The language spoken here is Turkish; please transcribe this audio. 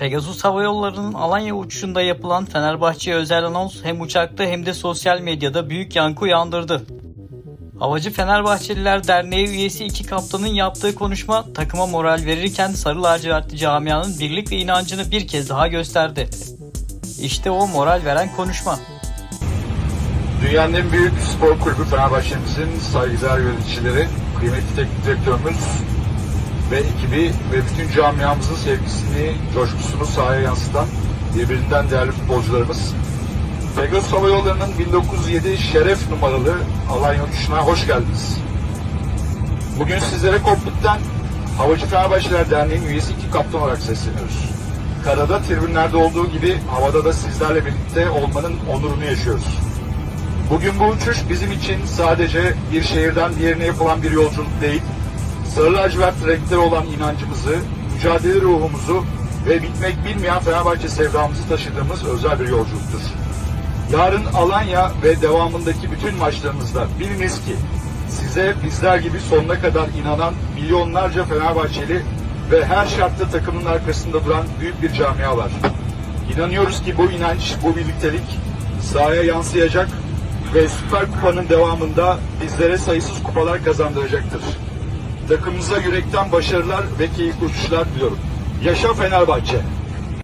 Pegasus Hava Yolları'nın Alanya uçuşunda yapılan Fenerbahçe'ye özel anons hem uçakta hem de sosyal medyada büyük yankı uyandırdı. Havacı Fenerbahçeliler Derneği üyesi iki kaptanın yaptığı konuşma takıma moral verirken Sarı Lacivertli camianın birlik ve inancını bir kez daha gösterdi. İşte o moral veren konuşma. Dünyanın en büyük spor kulübü Fenerbahçe'mizin saygıdeğer yöneticileri, kıymetli teknik direktörümüz ve ekibi ve bütün camiamızın sevgisini, coşkusunu sahaya yansıtan birbirinden değerli futbolcularımız. Pegasus Hava Yolları'nın 1907 şeref numaralı Alanya uçuşuna hoş geldiniz. Bugün sizlere kokpitten Havacı Fenerbahçeler Derneği'nin üyesi iki kaptan olarak sesleniyoruz. Karada tribünlerde olduğu gibi havada da sizlerle birlikte olmanın onurunu yaşıyoruz. Bugün bu uçuş bizim için sadece bir şehirden diğerine yapılan bir yolculuk değil, sarı lacivert renkleri olan inancımızı, mücadele ruhumuzu ve bitmek bilmeyen Fenerbahçe sevdamızı taşıdığımız özel bir yolculuktur. Yarın Alanya ve devamındaki bütün maçlarımızda biliniz ki size bizler gibi sonuna kadar inanan milyonlarca Fenerbahçeli ve her şartta takımın arkasında duran büyük bir camia var. İnanıyoruz ki bu inanç, bu birliktelik sahaya yansıyacak ve Süper Kupa'nın devamında bizlere sayısız kupalar kazandıracaktır. Takımımıza yürekten başarılar ve keyifli uçuşlar diliyorum. Yaşa Fenerbahçe!